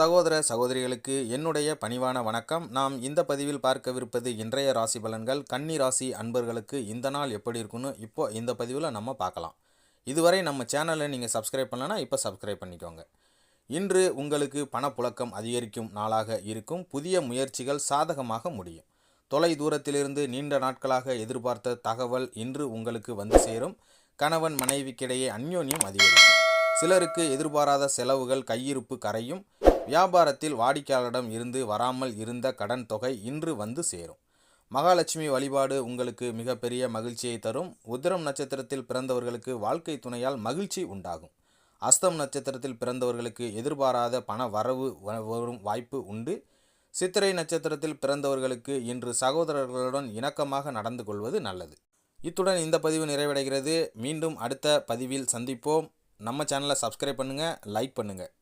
சகோதர சகோதரிகளுக்கு என்னுடைய பணிவான வணக்கம். நாம் இந்த பதிவில் பார்க்கவிருப்பது இன்றைய ராசி பலன்கள். கன்னி ராசி அன்பர்களுக்கு இந்த நாள் எப்படி இருக்குன்னு இப்போ இந்த பதிவில் நம்ம பார்க்கலாம். இதுவரை நம்ம சேனலை நீங்கள் சப்ஸ்கிரைப் பண்ணலன்னா இப்போ சப்ஸ்கிரைப் பண்ணிக்கோங்க. இன்று உங்களுக்கு பணப்புழக்கம் அதிகரிக்கும் நாளாக இருக்கும். புதிய முயற்சிகள் சாதகமாக முடியும். தொலை தூரத்திலிருந்து நீண்ட நாட்களாக எதிர்பார்த்த தகவல் இன்று உங்களுக்கு வந்து சேரும். கணவன் மனைவிக்கிடையே அந்யோன்யம் அதிகரிக்கும். சிலருக்கு எதிர்பாராத செலவுகள் கையிருப்பு கரையும். வியாபாரத்தில் வாடிக்கையாளரிடம் இருந்து வராமல் இருந்த கடன் தொகை இன்று வந்து சேரும். மகாலட்சுமி வழிபாடு உங்களுக்கு மிகப்பெரிய மகிழ்ச்சியை தரும். உத்திரம் நட்சத்திரத்தில் பிறந்தவர்களுக்கு வாழ்க்கை துணையால் மகிழ்ச்சி உண்டாகும். அஸ்தம் நட்சத்திரத்தில் பிறந்தவர்களுக்கு எதிர்பாராத பண வரவு வ- வரும் வாய்ப்பு உண்டு. சித்திரை நட்சத்திரத்தில் பிறந்தவர்களுக்கு இன்று சகோதரர்களுடன் இணக்கமாக நடந்து கொள்வது நல்லது. இத்துடன் இந்த பதிவு நிறைவடைகிறது. மீண்டும் அடுத்த பதிவில் சந்திப்போம். நம்ம சேனலை சப்ஸ்கிரைப் பண்ணுங்கள் லைக் பண்ணுங்கள்